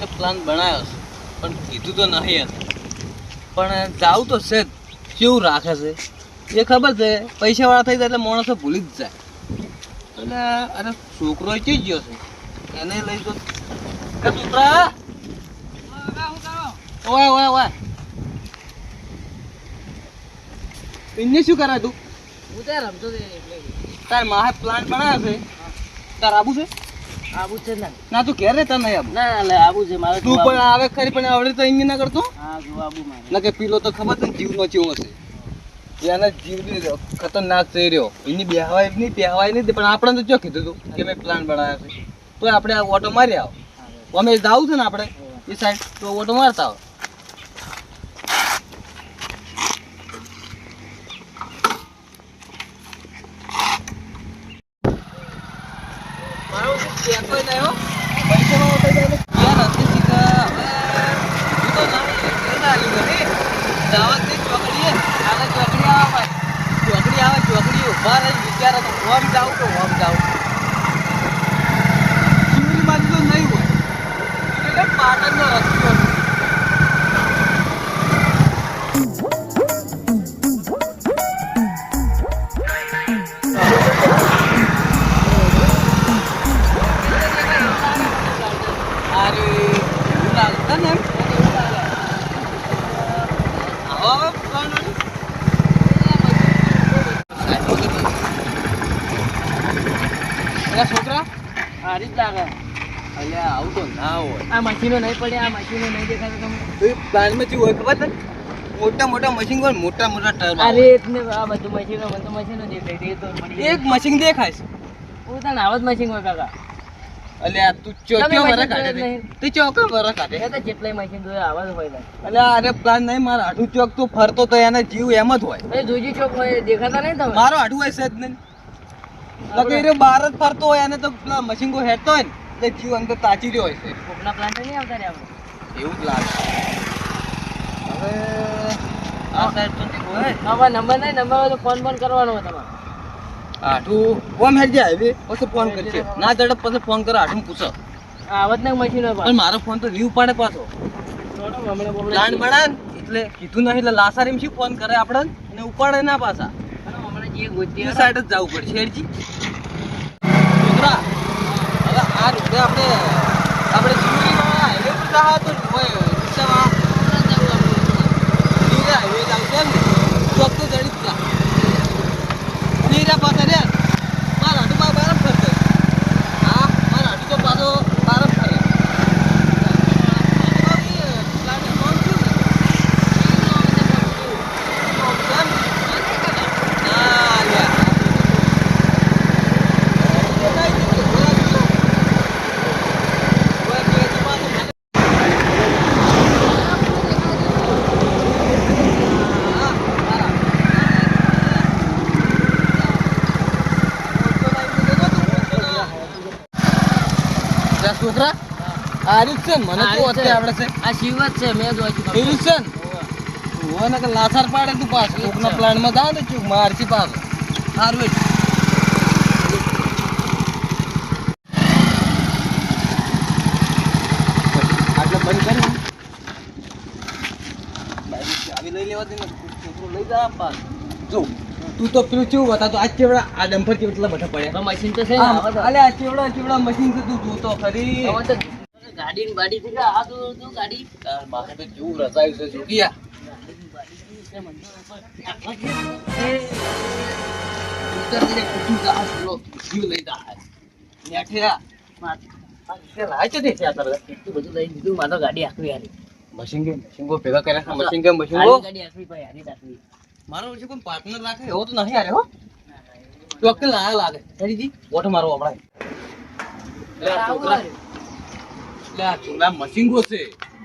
તો પ્લાન બનાવ્યો છે. પણ કીધું તો નહીં એને પણ જાવું તો છે જ. કેવું રાખે છે? એ ખબર છે પૈસાવાળા થઈ જાય એટલે માણસો ભૂલી જ જાય. એટલે અરે છોકરો ચી ગયો છે? એને લઈ તો એ છોકરા ઓય ઓય ઓય. એને શું કરે તું? હું ત્યાં રમતો હતો તાર માહે પ્લાન બનાવ્યો છે? તાર આબુ છે? આબુ છે ને. ના તું ઘેર રહેતા નહીં આબુ ના ના લે આબુ છે મારે તું પણ આવે ખરી પણ આવડે તો અહીંયા ના કરતો. હા જો આબુ મારે. ના કે પીલો તો ખબર છે ને જીવનો ચેવો હશે એને જીવ ખતરનાક થઈ રહ્યો. એની બેહવાય નહીં બેહવાય નહીં પણ આપણે તો ચો કીધું તું કે મેં પ્લાન બનાવ્યો છે. તો આપણે આ ઓટો મારી આવો. અમે જાવું છે ને આપણે? એ સાઈડ તો ઓટો મારતા આવો મારો કહેતો નહીં હો પૈસાનો ઓટો જાય એટલે ક્યાં નથી શીખા હવે હું તો ના ના લીધો રે દાવત ચોકડીએ કાલે ચોકડી આવે ચોકડી આવે, ચોકડી ઊભા રહી, વિચારે તો હોમ જાઉં તો હોમ જાઉં. શિવની બાજુ તો નહીં હોય. એટલે પાટણનો રસ્તો. અલા છોકરા? સારી જ લાગે અલ્યા આવું તો ના હોય. આ મશીનો નહીં પડે આ મશીનો નહીં દેખાતા તમને. તો પ્લાનમાં શું હોય ખબર તને? મોટા મોટા મશીન હોય મોટા મોટા ટર્મ અરે એટલે આ બધું મશીનો મને તો મશીનો દેખાય તો એક મશીન દેખાય છે. પોતા જ મશીન હોય કાકા. અલ્યા તું ચો તમે વરસ કાઢે તે તું ચોકા વરસ કાઢે એ તો જેટલાય મશીન જ હોય ને અલ્યા અરે પ્લાન નહીં મારા આઠું ચોક તું ફરતો તો એના જીવ એમ જ હોય. એ જોજી ચોક હોય દેખાતા નહીં તમે? મારો આઠું હોય છે જ નહીં. બહાર જ ફરતો હોય અને તો પેલા મશીન કો હેડતો હોય ને એટલે જીવ અંદર તાચી રહ્યો હોય છે. કોકના પ્લાન્ટ નહીં આવતા રે આપણે? એવું જ લાગે. હવે આ સાઈડ તો હોય. નંબર નહીં નંબર તો ફોન ફોન કરવાનો હોય તમારે. આઠું ઓમ હેડ જાય હવે પછી ફોન કરશે ના ઝડપ પછી ફોન કરો આઠું પૂછો. આવા જ નહીં મશીન પણ મારો ફોન તો વ્યૂ ઉપાડે પાછો. પાછો હમણાં પ્લાન બનાવે એટલે કીધું નહીં એટલે લાસારીમ શું ફોન કરે આપણે? અને ઉપાડે ના પાછા. જે ગોતી એ સાઈડ જ જવું પડશે હેડજી. છોકરા હવે આ રીતે આપણે આપણે શિવરીમાં હાઈવે પર જવા તો રિક્ષામાં. હાઈવે જ આવશે ને? ચોક જડી જ જા નીરા પાસે રે મારા હાથમાં બરફ ફરશે હા મારા હાથું તો પાછો બરફ ફરે ના લ્યા છોકરા આ મને તો અત્યારે આવડે છે. આ શિવ જ છે મેં જોઈ છું છે ને હોય ને કે લાસાર પાડે તું પાસ કોકના પ્લાનમાં જા ને ચૂક મારથી પાસ એટલે આટલે બંધ કરી આવી લઈ લેવા દે ને છોકરો લઈ જા પાસ જો તું તો પેલું કેવું બતાતો આ ચેવડા આ ડમ્પર કેટલા બધા પડ્યા. મશીન તો છે અલે આ ચેવડા ચેવડા મશીન છે તું જોતો ખરી. ગાડી બાડી થી આ તો તો ગાડી તાર માથે તો કેવું રચાયું છે જોગિયા મારે ગાડી ગાડી કોઈ પાર્ટનર રાખે? એવો તો નહીં આરે હો. તો લાગે. લાગે ઓટો મારો આપણે લે આ ચૂલા કો છે.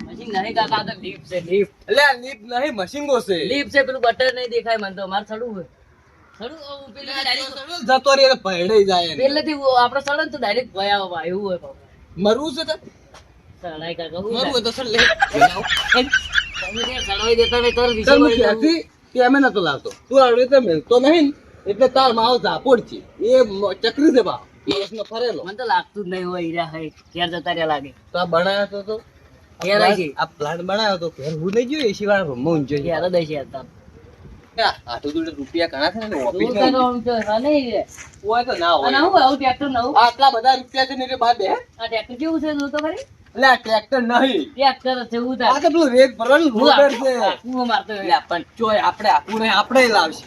મશીન નહીં કાકા આ તો લીપ છે લીપ. એટલે આ લીપ નહીં મશીન કો છે. લીફ છે પેલું બટર નહીં દેખાય મને તો મારે ચડવું હોય. ચડવું આવું ડાયરેક્ટ જતો રે એટલે ભયડાઈ જાય પેલેથી આપણે ચડે ને તો ડાયરેક્ટ ભયા આવે એવું હોય મરવું છે તે? કાકા મરવું હોય તો સર લે. તમે જે દેતા વિશે ક્યાંથી? તે અમે નતો લાવતો. તું આવડે તો મેલતો નહીં એટલે તાર માવ ઝાપોડ છે. એ ચક્રી છે બા વર્ષનો ફરેલો મને તો લાગતું જ નહીં હોય હીરા હે ઘેર જતા રહ્યા લાગે. તો આ બનાવ્યો તો તો? ઘેર આવી. આ પ્લાન બનાવ્યો તો ઘેર હું નહીં જોયું એસી વાળા રૂમમાં ઊંઘ્યો છે. ઘેર જ છે. આ આટલું રૂપિયા ઘણા છે ને ઓફિસ હા હોય તો ના હોય. આવું આવું ટ્રેક્ટર નવું? આટલા બધા રૂપિયા છે ને એટલે બાદ બે. આ ટ્રેક્ટર કેવું છે તો ખરી એટલે આ ટ્રેક્ટર નહીં. ટ્રેક્ટર છે એવું આ તો પેલું રેત ભરવાનું રોડર છે. હું મારતો પણ ચોય આપણે આખું નહીં આપણે લાવશે.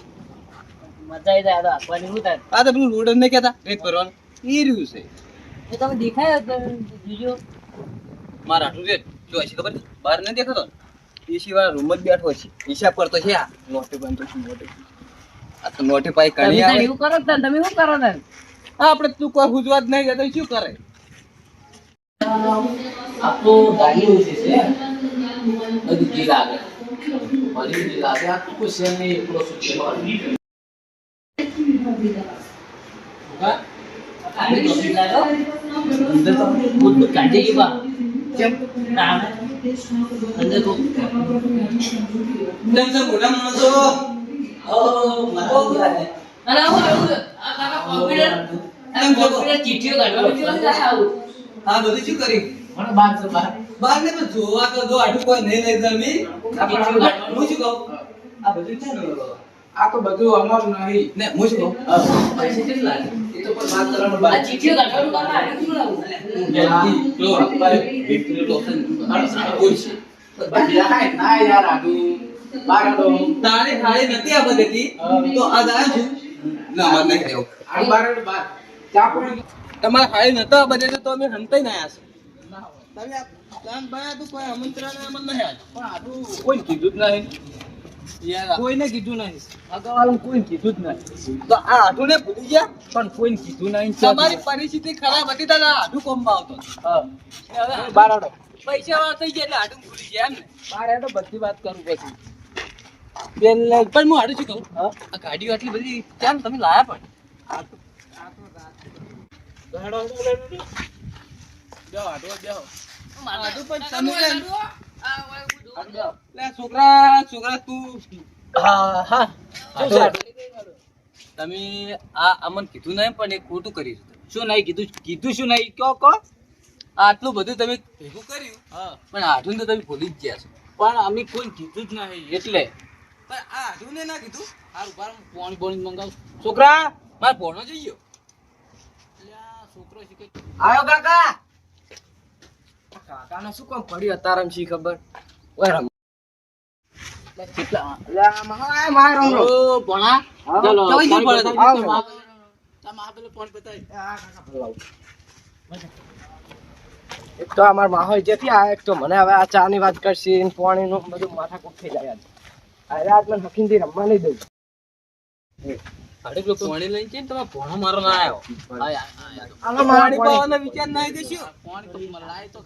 મજા આવી જાય આ તો આખવાની હું થાય? આ તો પેલું રોડર નહીં કહેતા? રેત ભરવાનું. એ રહ્યું છે. એ તમે દેખાય તો મારા આટલું રેત જો છે ખબર બહાર નથી દેખાતો એસી વાળા રૂમ જ બેઠો છે. હિસાબ કરતો છે આ. નોટે બંધ છે નોટે આ તો નોટે પાઈ કણી આવે. એવું કરો ને તમે શું કરો ને? આ આપણે તું કોઈ હુજવાત નહીં જતો શું કરે? આપો ગાડી ઓછી છે બધું જી લાગે બધું જી લાગે આ તો કોઈ સેમ નહીં એકલો શું છે અંદર તો તો તેમ કાકા કોમ્પ્યુટર આ કોમ્પ્યુટર ચીઠીઓ આ બધું શું કરી મને બાર છે બાર બાર ને જોવા તો જો આટલું કોઈ નહીં લઈ જમી હું શું કહું આ બધું છે ને. આ તો બધું અમારું નહીં. ને હું શું કહું પૈસા કેટલા એ તો પણ વાત કરવાનું આ. ચીઠીઓ કાઢવાનું શું લાવું જલ્દી, છે. ના યાર નથી આ તો આ છું. ના, અમારે નહીં રહેવું. આડો બાર બાર. ચા પાણી તમારે થાળી નતા આ બધે તો અમે હંતાઈ ના આયા છે. તમે આ પ્લાન બનાવ્યો કોઈ આમંત્રણ અમને નહીં આપ્યું. પણ આદુ કોઈ કીધું જ નહીં. કોઈને કીધું નહીં. અગાવાળું કોઈને કીધું જ નહીં. તો આ આઠું ને ભૂલી ગયા? પણ કોઈને કીધું નહીં તમારી પરિસ્થિતિ ખરાબ હતી તો આ આઠું કોમમાં આવતો હા. ને હવે આ બાર આડો. પૈસા વાળો થઈ ગયા એટલે આઠું ભૂલી ગયા એમ ને. બાર આડો બધી વાત કરું પછી. પેલે પણ હું આડું શું કહું? હા. આ ગાડીઓ આટલી બધી કેમ તમે લાયા પણ? આડો આડો. જાઓ આડો જાઓ આડું પણ તમે આ છોકરા છોકરા તું હા હા. શું છે આડો? તમે આ અમન કીધું નહીં પણ એ ખોટું કર્યું શું નહીં કીધું? કીધું શું નહીં? કયો કો આટલું બધું તમે ભેગું કર્યું? હા. પણ આઠું તો તમે ભૂલી જ ગયા છો. પણ અમે કોઈ કીધું જ નહીં. એટલે. પણ આ આઠું ને ના કીધું. સારું બાર પાણી પાણી મંગાવ. છોકરા! મારે ભણો જઈએ. છોકરો શીખે આવ્યો કાકા! કાકાને શું કામ પડ્યું અતારમ શી ખબર? એક તો અમાર માહો જેથી આ એક તો મને હવે આ ચા ની વાત કરશે ને પાણી નું બધું માથા કૂટ થઈ જાય આજ. આજ મને હકીમથી રમવા નહીં દઉં. અરે પેલો પાણી લઈને છે તમે ભણો મારો ના આવ્યો આલો પાણી પાવાનો વિચાર તો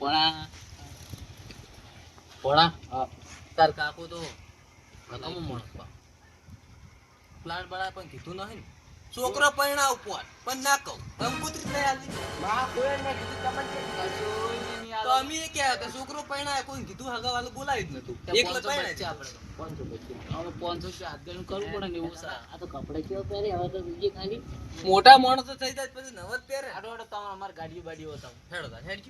ભણા પોણા તાર કાકો તો ભલામણ માણસ પ્લાન બનાવે પણ કીધું નહીં ને. છોકરો પરણાવ પોર પણ ના કહું. કંકુત્રી લઈ આવી. તો અમે કે કે છોકરો પરણા કોઈ કીધું હગાવાલું બોલાવી જ નતું. એકલો પરણા છે આપણે આ તો કપડા કેવા પહેરે હવે તો બીજી ખાલી. મોટા માણસો થઈ જાય પછી નવ જ પહેરે. હેડો તાર, હેડ.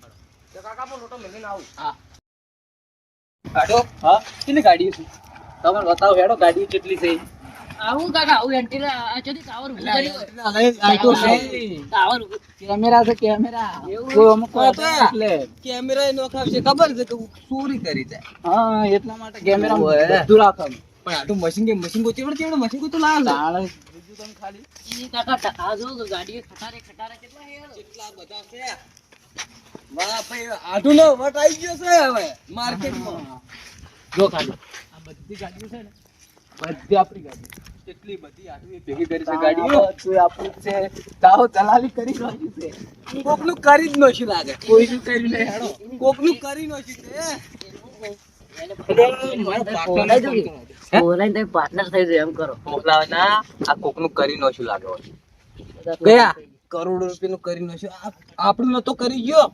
જી. કાકા પણ લોટો મેલીને આવું. કાઢો. હા. કેટલી ગાડી છે? તમે બતાવો હેડો ગાડી કેટલી છે? આવું કાકા આવું એન્ટીના આ ચોથી ટાવર ઊભું કર્યું ટાવર કેમેરા છે. કેમેરા કોઈ અમુક એટલે. કેમેરા નો ખાવશે ખબર છે કે ચોરી કરી જાય. હા એટલા માટે કેમેરા. બધું રાખો પણ આટલું મશીન કે મશીન ગોતી વળે કેવડે મશીન ગોતું લાવે તાણે બીજું તમે ખાલી. ઈ કાકા આ જો ગાડીઓ ખટારે ખટારે કેટલા હે કેટલા બધા છે. વાહ ભાઈ નો વટ આવી ગયો છે હવે માર્કેટમાં. જો ખાલી. આ બધી ગાડીઓ છે ને બધી આપણી ગાડી કેટલી બધી આટલી ભેગી કરી છે ગાડીઓ. ગાડીઓ આપણું છે. દાવો દલાલી કરી રહ્યું છે. કોકનું કરી જ નોશી લાગે. કોઈનું કર્યું નહીં. હેડો કોકનું કરી નોશી છે તો કે? બોલાય તો પાર્ટનર થઈ જાય એમ કરો. મોકલાવેના આ કોકનું કરી નોશી લાગે. ગયા. કરોડો રૂપિયાનું કરી નોશી આપણું નતો કરી ગયો.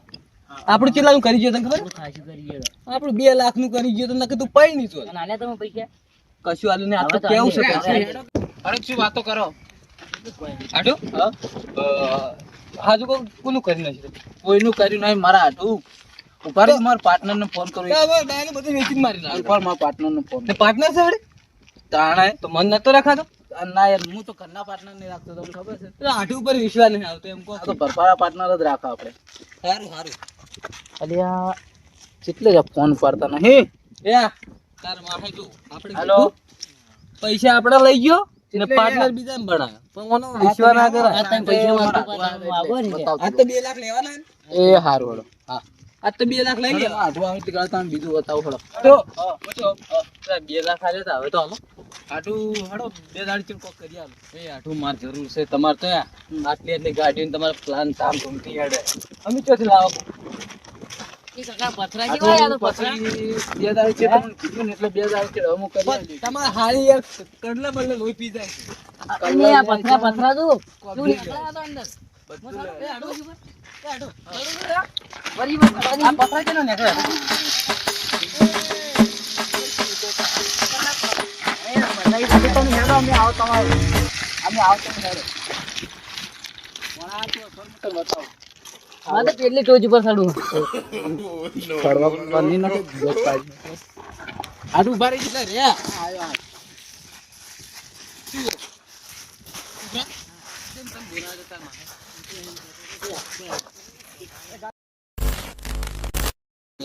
આપણું કેટલાનું કરી ગયો તને ખબર. આપણું બે લાખનું કરી ગયો તો તું પૈ નહીં અને આલ્યા તમે પૈસા? કશું આલુ ને આ તો કેવું છે. અરે શું વાતો કરો? આટો હાજુ કોનું કરી નથી કોઈનું કર્યું નહીં મારા આટું ઉપર મારા પાર્ટનર ને ફોન કરો ડાયરેક્ટ બધું વેચીને મારી ઉપર મારા પાર્ટનર ને ફોન પાર્ટનર છે? તાણે તો મન નતો રાખાતો? ના યાર હું તો ઘરના પાર્ટનર નહીં રાખતો તમને ખબર છે? આઠ ઉપર વિશ્વાસ નહીં આવતો એમ કહો તો ભરપારા પાર્ટનર જ રાખો આપણે. સારું સારું. અલ્યા કેટલે જ ફોન પાડતા નહીં? એ તાર માથે તું આપણે હેલો. પૈસા આપણે લઈ ગયો ને પાર્ટનર બીજા બીજા બનાવ્યો પણ ઓનો વિશ્વાસ ના કરે. આ તમે પૈસા માંગતો તો માગો આ તો બે લાખ લેવાના એ હારું. હા. આ તો બે લાખ લઈ લે આઠું આવે એટલે તમે બીજું બતાવો હળો તો પૂછો. બે લાખ આલે હવે તો હાલો. આટું હડો બે દાડી કોક કરી આલો. એ આટું માર જરૂર છે. તમારે તો આટલી આટલી ગાડીઓ તમારે પ્લાન સામ ઘૂમતી હેડે. અમે ચોથી લાવો? તમારે હારી યાર કડલા બદલે લોહી પી જાય. પથરા પથરા અંદર? કેટલી ટોચ ઉપર ચડું ફરવા ભારે નથી જોત પાડી આટું ઊભા રહી એટલે રે આયો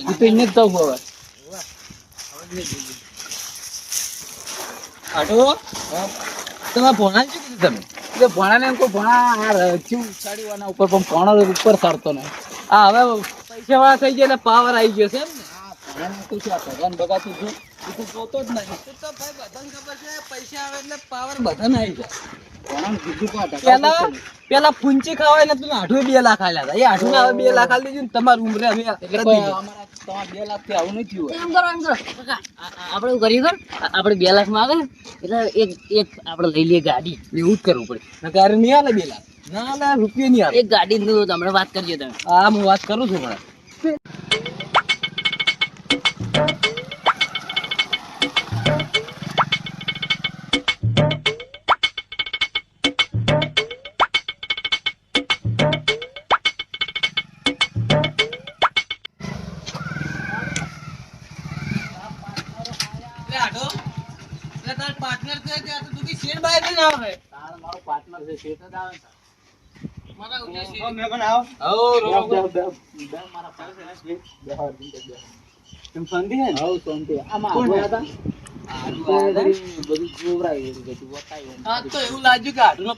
આ. તો એને જ તો હવે. આટું? તમારે ભોણા શું કીધું તમે? એટલે ભણાને એમ કહું ભણા આ રચ્યું ઉછાળીવાના ઉપર પણ ભણો ઉપર ચડતો નહીં. આ હવે પૈસા વાળા થઈ ગયા એટલે પાવર આવી ગયો છે એમ ને? ભણાને એમ આ ભગવાન બગાતું છું તો જોતો જ નહીં. તો ભાઈ બધાને ખબર છે પૈસા આવે એટલે પાવર બધાને આવી જાય. પેલા પેલા ફૂંચી ખાવાય ને તું આઠું બે લાખ આલ્યા હતા. એ આઠું ના બે લાખ આલી દીધું ને તમારી ઉંમરે હવે એટલે કરી કોઈ દીધું. અમારા તમારા બે લાખથી આવું નહીં થયું એમ કરો એમ કરો. કાકા આ- આ- આપણે એવું કરીએ આપણે બે લાખમાં આવે એટલે એક એક આપણે લઈ લઈએ ગાડી. એવું જ કરવું પડે. નકાર નહીં આલે બે લાખ. ના ના રૂપિયા નહીં આવે એક ગાડી નું તમને વાત કરજો તમે. હા હું વાત કરું છું પણ.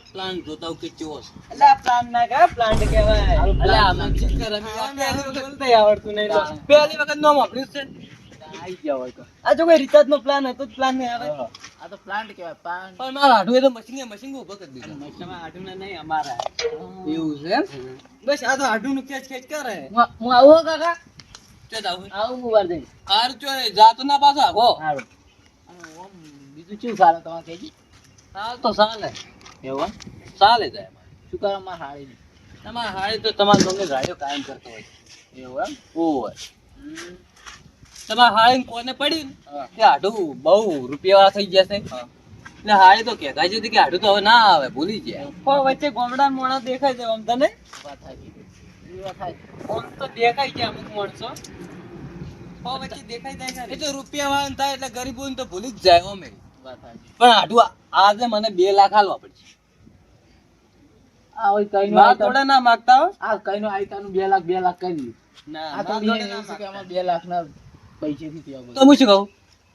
પ્લાન જોતા હું કે ચોસ એટલે પ્લાન ના કહેવાય? પ્લાન્ટ બોલતાય આવડતું નહીં પહેલી વખત નો વાપર્યું છે. આઈ ગયા હોય તો. આ જો કોઈ રિચાર્જ નો પ્લાન હતો જ પ્લાન નહીં આવે. આ તો પ્લાન્ટ કહેવાય, પ્લાન પણ મારા આઠું એ તો મશીન મશીન ઊભો કરી દીધો તમારા આઠુંને નહીં, અમારા. એવું છે એમ બસ આ તો આઠું નું ખેંચ ખેંચ કરે હું આવું કાકા ચો આવું આવું હું વાર જઈને હાર ચો જાતો ના પાછો આવો. ઓમ બીજું શું ચાલે તમારે કેજી હાલ તો ચાલે એવું? ચાલે જાય શું કરો અમારા હાળીને? તમારા હાળી તો તમારે ગમે ગાડીઓ કાયમ કરતો હોય એવું એમ? ઓવર હમ. તમારા હાળી કોને પડી કે આઢું બહુ રૂપિયા થઈ ગયા છે. એટલે હાળી તો કહેતા જ કે આઢું તો હવે ના આવે ભૂલી ગયા. પણ વચ્ચે ગોમડા મોણા દેખાય છે આમ તને. આમ તો દેખાય છે અમુક માણસો. વચ્ચે દેખાય જાય એ તો રૂપિયા વાળા થાય એટલે ગરીબો તો ભૂલી જ જાય અમે પણ આઢું આજે મને બે લાખ હાલવા પડશે. ના આઈટમ- થોડા ના માગતા હો. આ બે લાખ બે લાખ કરી દીધું. ના આ તો ના બે લાખ ના પૈસેથી થયા બધું. તો હું શું કહું?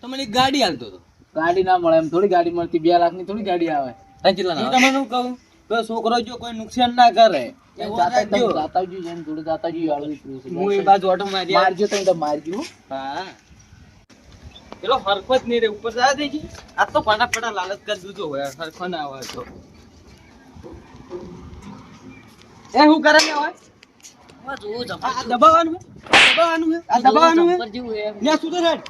તો મને ગાડી હાલતો હતો. ગાડી ના મળે એમ થોડી ગાડી મળતી બે લાખની થોડી ગાડી આવે. હું તમને શું કહું તો છોકરો જો કોઈ નુકસાન ના કરે એમ એવો જાતા રાખજો. તમે જાતાવજી જેમ જોડે જાતાવજી વાળું હું એ બાજુ ઓટો મારી મારજો તમે તો મારજો. હા. પેલો હરખો જ નહીં રે ઉપર જાય થઈ ગઈ આ તો ફટાફટ લાલચ કરી દીધો હોય હરખો ના હોય તો. એ હું કરે ને હોય દબાવવાનું હે? દબાવવાનું હે? દબાવવાનું હે? હે. ન્યા સુધો સાહેબ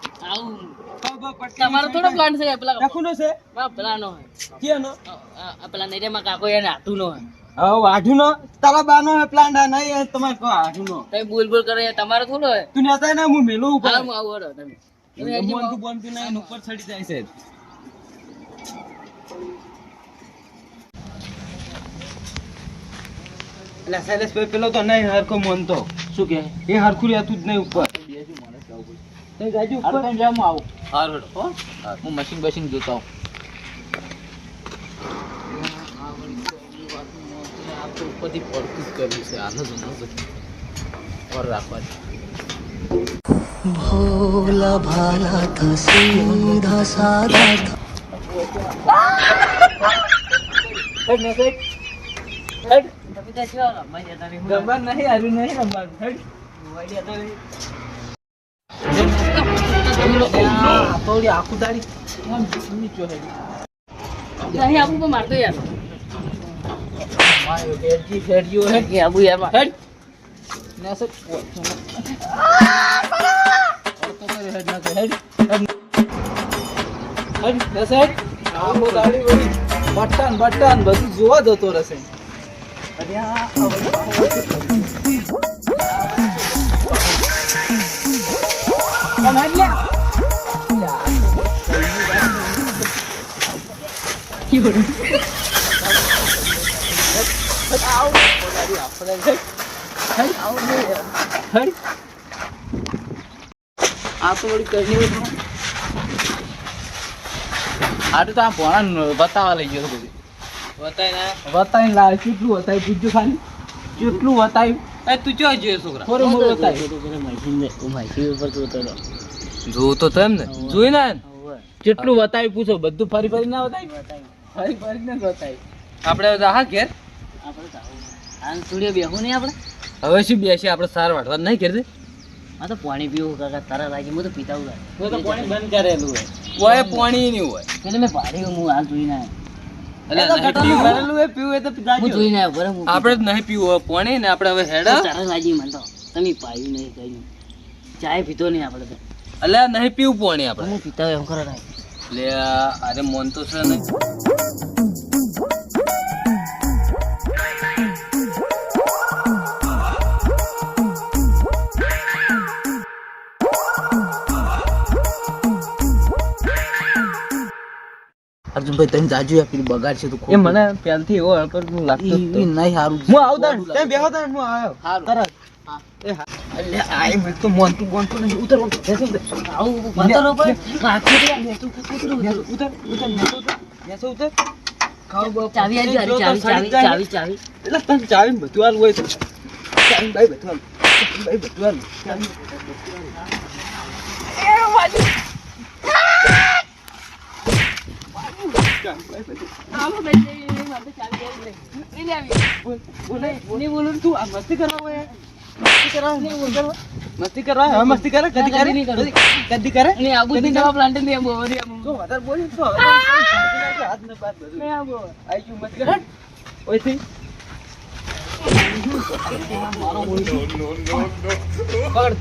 તમારો થોડો પ્લાન છે પેલા રાખુનો છે? મારા પેલાનો કેનો? આ- આ આ પેલા નૈરેમાં કાકો એને હાથુંનો હે. વાઢુનો તારા બાનો હે પ્લાન્ટ નહીં તમારે કહો વાઢુનો તમે બોલ બોલ કરે તમારો થોડો હે તું નેતા ને હું મેલો ઉપર. હા હું આવું તમે. તમે હેડજો, હું બોલતું નહીં ઉપર ચડી જાય છે. એટલે શૈલેષભાઈ પેલો તો નહીં હરખો મનતો. શું કે? એ હરખું રહેતું જ નહીં ઉપર. તમે હું મશીન બશીન જોતા હું ભોલા ભાલા થા સાધા. થા બટન બટન બધું જોવા જતો રહેશે. આ તો આ ભણા બતાવવા લઈ ગયો બધું. વતાઈને લાવ કેટલું વતાય પૂછજો ખાલી. કેટલું વતાયું. એ તું ચો જોઈએ છોકરા? થોડું મોડું વતાય. જોવું તો તેમ ને. જોઈ ને કેટલું વતાયું પૂછો બધું ફરી ફરી ના વતાય? ફરી ફરી ને જ વતાય. આપણે હા ઘેર? બેહું નહીં આપણે? હવે શું બેસી આપણે સાર વાટવા નહીં ઘેર આ તો પાણી પીવું કાકા તારા લાગી હું તો પીતા હું હું તો પાણી બંધ કરેલું હોય. કોઈ પાણી નહીં હોય. એટલે મેં પાણી હું હાલ જોઈને. આવ્યો આપણે નહીં પીવું પાણી ને આપણે હવે હેડા? તારા લાગી મને તો. તમે પાયું નહીં કઈ નહીં. ચાય પીતો નહીં આપણે તો. એટલે નહીં પીવું પાણી આપણે? પીતા એમ કરો લે અરે મન તો છે નહીં. અર્જુનભાઈ તમે જાજુ આપી બગાડ છે તો એ મને પહેલથી એવો હળપર હું લાગતો હતું. નહીં સારું હું આવતા તમે બેહો તાણ હું આવ્યો. તરત. તો ચાવી આવી મસ્તી કરવા હા મસ્તી બોલ. કરે. કદી કરે. કદી કરું. કદી- કદી કરે? ને આબુ થી જવા પ્લાન્ટ ને આબુ વરી આબુ તો વધારે બોલી તો હવે. હાથ ને બાદ બધું. ને આબુ આઈ ગયું મત કર? ઓયથી. પકડ.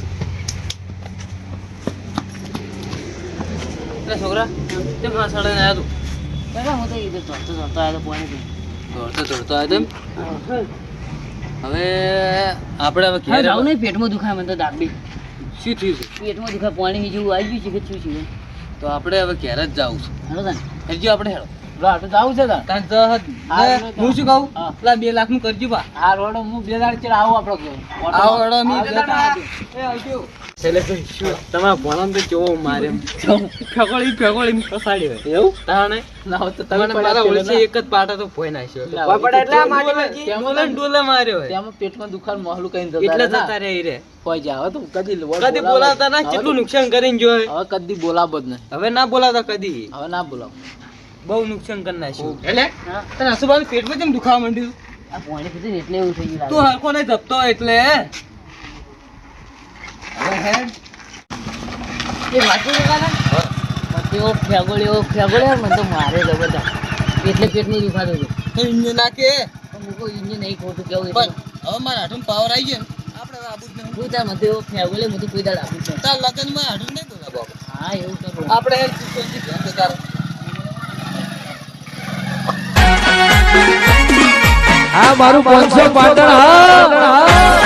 છોકરા કેમ હા સાડે ને આવ્યો પેલા હું તો ઈધર ચોટતો ચોટતો આવ્યો તો પાણી દોડતો દોડતો આવ્યો હવે આપણે હવે હા જાવ નહીં પેટમાં દુખાય મને તો દાબી શું થયું છે? પેટમાં દુખાય પાણી જેવું આવી ગયું છે કે શું છે? તો આપણે હવે ક્યારે જ જવું છે. હાલો તાન. હેરજો આપણે રાટ જાવું છે તાન. હું શું કહું? હા. પેલા બે લાખનું કરજો બા. આ રોડ હું બે દાડ ચેડ આવું આપડે. આવો. એ આવજો. શૈલેષભાઈ, શું? તમારા ભણામાં તો કેવો મારે ફેકોળી ફેકોળી ફસાડી હોય. તાણે? ના હોય તો તમે મારા ઓળખી એક જ પાટા તો ભોય નાખ્યો એટલે ડોલે- માર્યો હોય. તેમાં પેટમાં દુખાર મોહલું કઈ એટલે જતા રે. રે કોઈ જાવ તો કદી કદી બોલાતા ના કેટલું નુકસાન કરીને જોય હવે કદી બોલાવો જ નહીં. હવે ના બોલાતા કદી. હવે ના બોલાવો. બહુ નુકસાન કરી નાખ્યું. એટલે? તને આસુબાજુ પેટમાં કેમ દુખાવા માંડ્યું? આ પાણી પીધું એટલે એવું થઈ ગયું તું હરખો નહીં ધપતો એટલે હવે હેડ એ વાંચું છે કાકા પછી એવો ફેગોળ્યો ફેગોળ્યો મને તો મારે જબરદસ્ત. એટલે પેટનું દુખાતું હતું. ઇન્જિન નાખે. પણ ઇન્જિન નહીં ખોટું કેવું હવે મારા હાથમાં પાવર આવી ગયો આપણે આબુ જ નહીં. હું કોઈ દાડ તાર લગનમાં હાથું નહીં બોલાવો હા એવું કરું આપણે તારે. હા મારું પાંચસો પાટણ હા.